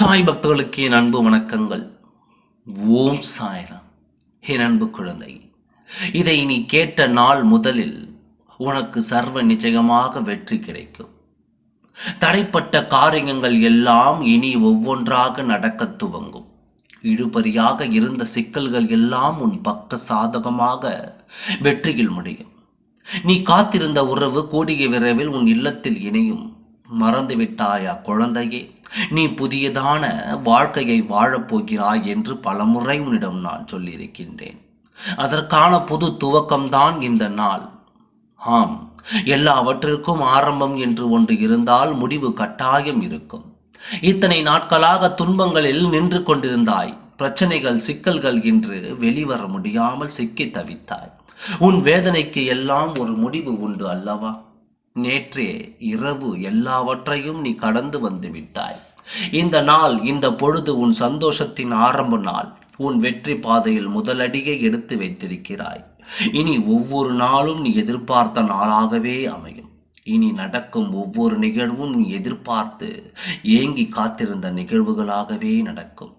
சாய் பக்தர்களுக்கு என் அன்பு வணக்கங்கள். ஓம் சாய்ராம். என் அன்பு குழந்தை இதை நீ கேட்ட நாள் முதலில் உனக்கு சர்வ நிச்சயமாக வெற்றி கிடைக்கும். தடைப்பட்ட காரியங்கள் எல்லாம் இனி ஒவ்வொன்றாக நடக்க துவங்கும். இழுபறியாக இருந்த சிக்கல்கள் எல்லாம் உன் பக்க சாதகமாக வெற்றியில் முடியும். நீ காத்திருந்த உறவு கூடிய விரைவில் உன் இல்லத்தில் இணையும். மறந்து விட்டாயா குழந்தையே? நீ புதியதான வாழ்க்கையை வாழப்போகிறாய் என்று பலமுறை உன்னிடம் நான் சொல்லியிருக்கின்றேன். அதற்கான புது துவக்கம்தான் இந்த நாள். ஆம் எல்லாவற்றிற்கும் ஆரம்பம் என்று ஒன்று இருந்தால் முடிவு கட்டாயம் இருக்கும். இத்தனை நாட்களாக துன்பங்களில் நின்று கொண்டிருந்தாய். பிரச்சனைகள் சிக்கல்கள் என்று வெளிவர முடியாமல் சிக்கி தவித்தாய். உன் வேதனைக்கு எல்லாம் ஒரு முடிவு உண்டு அல்லவா? நேற்றே இரவு எல்லாவற்றையும் நீ கடந்து வந்து விட்டாய். இந்த நாள் இந்த பொழுது உன் சந்தோஷத்தின் ஆரம்ப நாள். உன் வெற்றி பாதையில் முதலடியை எடுத்து வைத்திருக்கிறாய். இனி ஒவ்வொரு நாளும் நீ எதிர்பார்த்த நாளாகவே அமையும். இனி நடக்கும் ஒவ்வொரு நிகழ்வும் நீ எதிர்பார்த்து ஏங்கி காத்திருந்த நிகழ்வுகளாகவே நடக்கும்.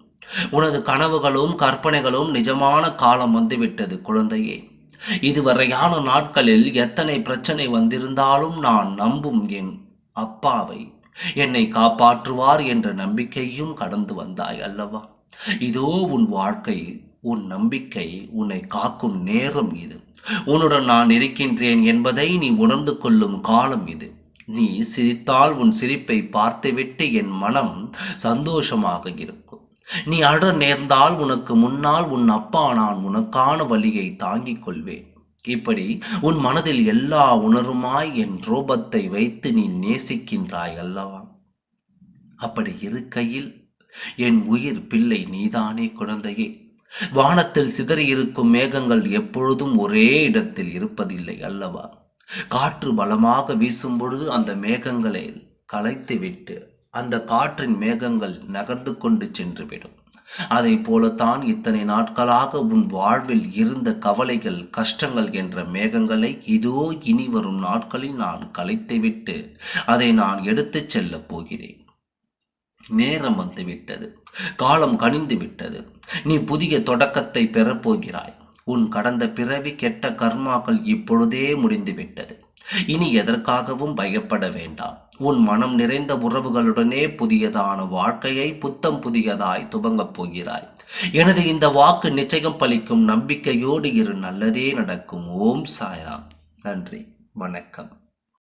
உனது கனவுகளும் கற்பனைகளும் நிஜமான காலம் வந்துவிட்டது குழந்தையே. இதுவரையான நாட்களில் எத்தனை பிரச்சனை வந்திருந்தாலும் நான் நம்பும் என் அப்பாவை என்னை காப்பாற்றுவார் என்ற நம்பிக்கையும் கடந்து வந்தாய் அல்லவா? இதோ உன் வாழ்க்கை உன் நம்பிக்கை உன்னை காக்கும் நேரம் இது. உன்னுடன் நான் இருக்கின்றேன் என்பதை நீ உணர்ந்து கொள்ளும் காலம் இது. நீ சிரித்தால் உன் சிரிப்பை பார்த்துவிட்டு என் மனம் சந்தோஷமாக இருக்கும். நீ அழ நேர்ந்தால் உனக்கு முன்னால் உன் அப்பா நான் உனக்கான வழியை தாங்கிக் கொள்வேன். இப்படி உன் மனதில் எல்லா உணருமாய் என் ரூபத்தை வைத்து நீ நேசிக்கின்றாய் அல்லவா? அப்படி இருக்கையில் என் உயிர் பிள்ளை நீதானே குழந்தையே. வானத்தில் சிதறியிருக்கும் மேகங்கள் எப்பொழுதும் ஒரே இடத்தில் இருப்பதில்லை அல்லவா? காற்று பலமாக வீசும் பொழுது அந்த மேகங்களை கலைத்துவிட்டு அந்த காற்றின் மேகங்கள் நகர்ந்து கொண்டு சென்றுவிடும். அதை போலத்தான் இத்தனை நாட்களாக உன் வாழ்வில் இருந்த கவலைகள் கஷ்டங்கள் என்ற மேகங்களை இதோ இனி வரும் நாட்களில் நான் கலைத்துவிட்டு அதை நான் எடுத்துச் செல்லப் போகிறேன். நேரம் வந்துவிட்டது. காலம் கனிந்து விட்டது நீ புதிய தொடக்கத்தை பெறப்போகிறாய் உன் கடந்த பிறவி கெட்ட கர்மாக்கள் இப்பொழுதே முடிந்து விட்டது இனி எதற்காகவும் பயப்பட வேண்டாம். உன் மனம் நிறைந்த உறவுகளுடனே புதியதான வாழ்க்கையை புத்தம் புதியதாய் துவங்கப் போகிறாய். எனது இந்த வாக்கு நிச்சயம் பலிக்கும் நம்பிக்கையோடு இரு நல்லதே நடக்கும். ஓம் சாய்ராம். நன்றி. வணக்கம்.